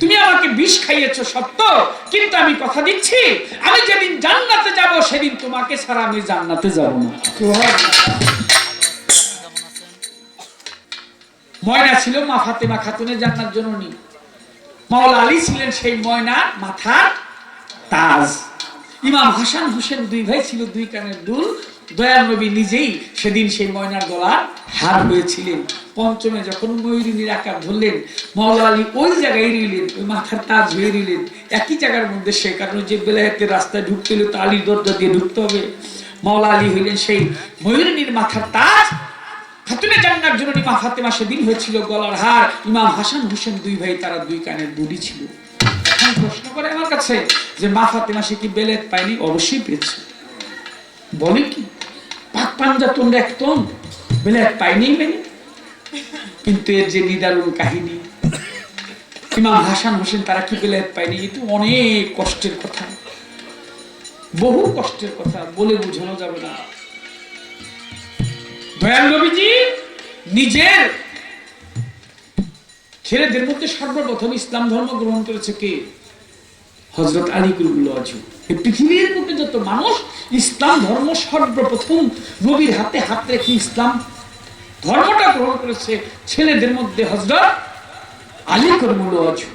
তুমি আমাকে বিষ খাইয়েছো সত্য, কিন্তু আমি কথা দিচ্ছি, আমি যেদিন জান্নাতে যাব, সেদিন তোমাকে ছাড়া আমি জান্নাতে যাব না। ময়না ছিল মা ফাতেমা খাতুনের জান্নার জননী। মাওলা আলী ছিলেন সেই ময়না মাথার তাজ। ইমাম হাসান হোসেন দুই ভাই ছিল দুই কানের দুল দয়াল নবী নিজেই সেদিন সেই ময়নার গলার হার হয়েছিলেন। পঞ্চমে যখন ময়ূরিনীর আকার ধরলেন, মাওলা আলী ওই জায়গায় রইলেন, ওই মাথার তাজ হয়ে রইলেন। একই জায়গার মধ্যে সে, কারণে যে বেলায়েতের রাস্তায় ঢুকতে হলে তো আলীর দরজা দিয়ে ঢুকতে হবে। মাওলা আলী হইলেন সেই ময়ূরিনীর মাথার তাজ। বলে কি? পাক পাঞ্জা তোমরা একদম বেলেত পাইনি মেনে কিন্তু এর যে নিদারুণ কাহিনী, ইমাম হাসান হোসেন তারা কি বেলেত পায়নি এটা অনেক কষ্টের কথা। বহু কষ্টের কথা, বলে বোঝানো যাবে না। দয়াল নবীজি নিজের ছেলেদের মধ্যে সর্বপ্রথম ইসলাম ধর্ম গ্রহণ করেছে কে? হজরত আলী আজু। পৃথিবীর মধ্যে যত মানুষ ইসলাম ধর্ম সর্বপ্রথম নবীর হাতে হাত রেখে ইসলাম ধর্মটা গ্রহণ করেছে ছেলেদের মধ্যে হজরত আলী করমুল আজু।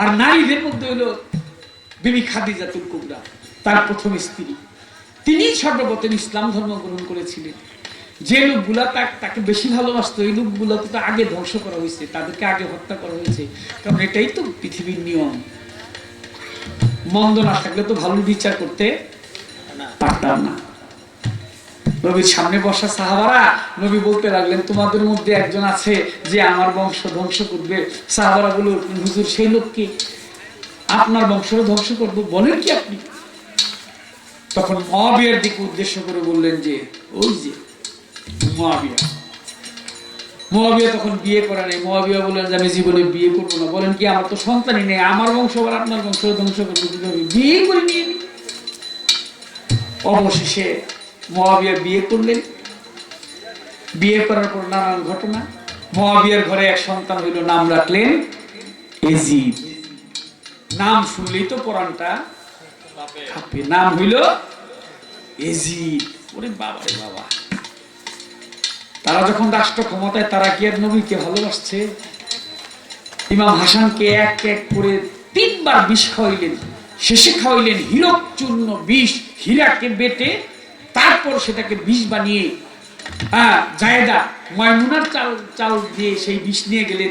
আর নারীদের মধ্যে হলো বিবি খাদিজাতুল কুবরা, তার প্রথম স্ত্রী। তিনি সর্বপ্রথম ইসলাম ধর্ম গ্রহণ করেছিলেন। যে লোকগুলা তাকে বেশি ভালোবাসতো, এই লোকগুলো তো আগে ধ্বংস করা হয়েছে, তাদেরকে আগে হত্যা করা হয়েছে। কারণ এটাই তো পৃথিবীর নিয়ম। মন্দ না থাকলে তো ভালো বিচার করতে পারতাম না। নবীর সামনে বসা সাহাবারা নবী বলতে লাগলেন, তোমাদের মধ্যে একজন আছে যে আমার বংশ ধ্বংস করবে। সাহাবারা বলে হুজুর, সেই লোককে আপনার বংশ ধ্বংস করব, বলেন কি আপনি? তখন মহাবিয়ার দিকে উদ্দেশ্য করে বললেন যে, ওই যে, মহাবিয়া। মহাবিয়া তখন বিয়ে করে নেই। মহাবিয়া বললেন যে, আমি জীবনে বিয়ে করব না। বলেন কি, আমার তো সন্তানই নেই। আমার বংশ আবার আপনার বংশ, ধ্বংস করব। কীভাবে বিয়ে করে নিয়ে অবশেষে মহাবিয়া বিয়ে করলেন। বিয়ে করার পর নানান ঘটনা। মহাবিয়ার ঘরে এক সন্তান হইল, নাম রাখলেন এজিদ। নাম শুনলেই তো পরানটা কাঁপে। নাম হইল এজিদ। ওরে বাবা রে বাবা। তারা যখন রাষ্ট্র ক্ষমতায়, তারা কি আর নবীকে ভালোবাসছে? ইমাম হাসানকে এক এক করে তিনবার বিষ খাওয়াইলেন। শেষে খাওয়াইলেন হীরক চূর্ণ বিষ, হীরাকে বেটে তারপর সেটাকে বিষ বানিয়ে জায়দা ময়মুনার চাল চাল দিয়ে সেই বিষ নিয়ে গেলেন।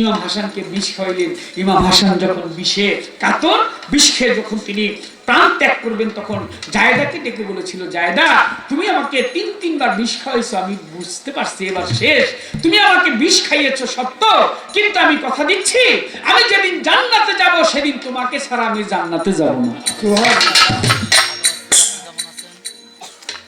ইমাম হাসানকে বিষ খাওয়াইলেন। ইমাম হাসান যখন বিষে কাতর, বিষ খেয়ে যখন তিনি প্রাণ ত্যাগ করবেন, তখন জায়দাকে ডেকে বলেছিল, জায়দা, তুমি আমাকে তিন, তিনবার বিষ খাওয়াইছো, আমি বুঝতে পারছি, এবার শেষ। তুমি আমাকে বিষ খাইয়েছো, সত্য, কিন্তু আমি কথা দিচ্ছি, আমি যেদিন জান্নাতে যাব, সেদিন তোমাকে ছাড়া আমি জান্নাতে যাব না।